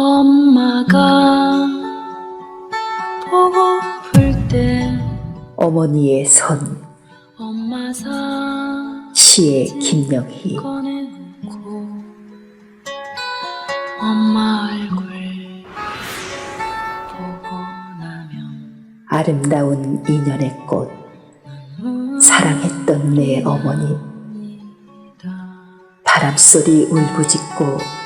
엄마가 보고플 때 어머니의 손 엄마 사 시의 김영희. 꺼내놓고 엄마 얼굴 보고 나면 아름다운 인연의 꽃 사랑했던 내 어머니. 바람소리 울부짖고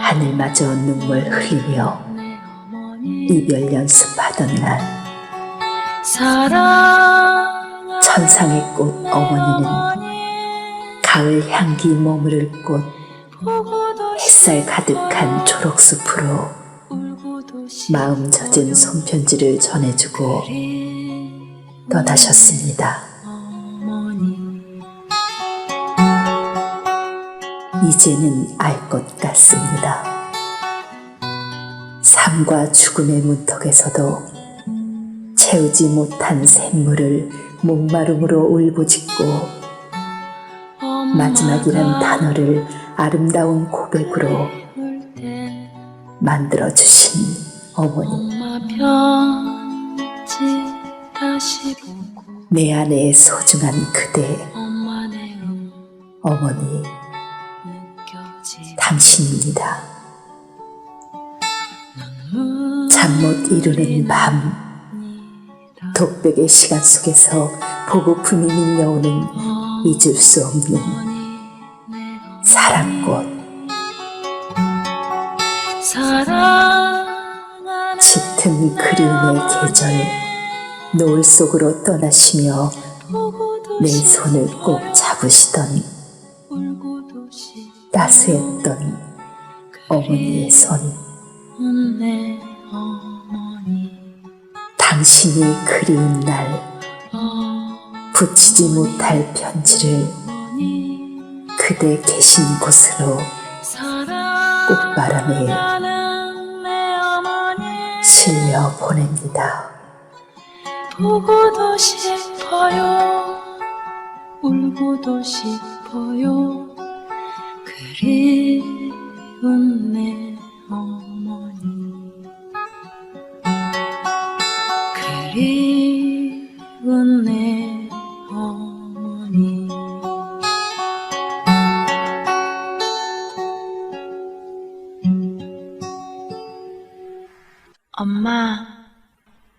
하늘마저 눈물 흘리며 이별 연습하던 날 천상의 꽃 어머니는 어머니 가을 향기 머무를 꽃 햇살 가득한 초록숲으로 마음 젖은 손편지를 전해주고 떠나셨습니다. 이제는 알 것 같습니다. 삶과 죽음의 문턱에서도 채우지 못한 샘물을 목마름으로 울부짖고 마지막이란 단어를 아름다운 고백으로 울때 만들어 주신 어머니. 내 안에 소중한 그대, 음 어머니, 당신입니다. 잠 못 이루는 밤, 독백의 시간 속에서 보고품이 밀려오는 잊을 수 없는 사랑꽃, 짙은 그리움의 계절, 노을 속으로 떠나시며 내 손을 꼭 잡으시던 따스했던 어머니의 손, 당신이 그리운 날 붙이지 못할 편지를 그대 계신 곳으로 꽃바람에 실려 보냅니다. 보고도 싶어요. 울고도 싶어요 그리운 내 어머니 그리운 내 어머니 엄마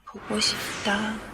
보고 싶다.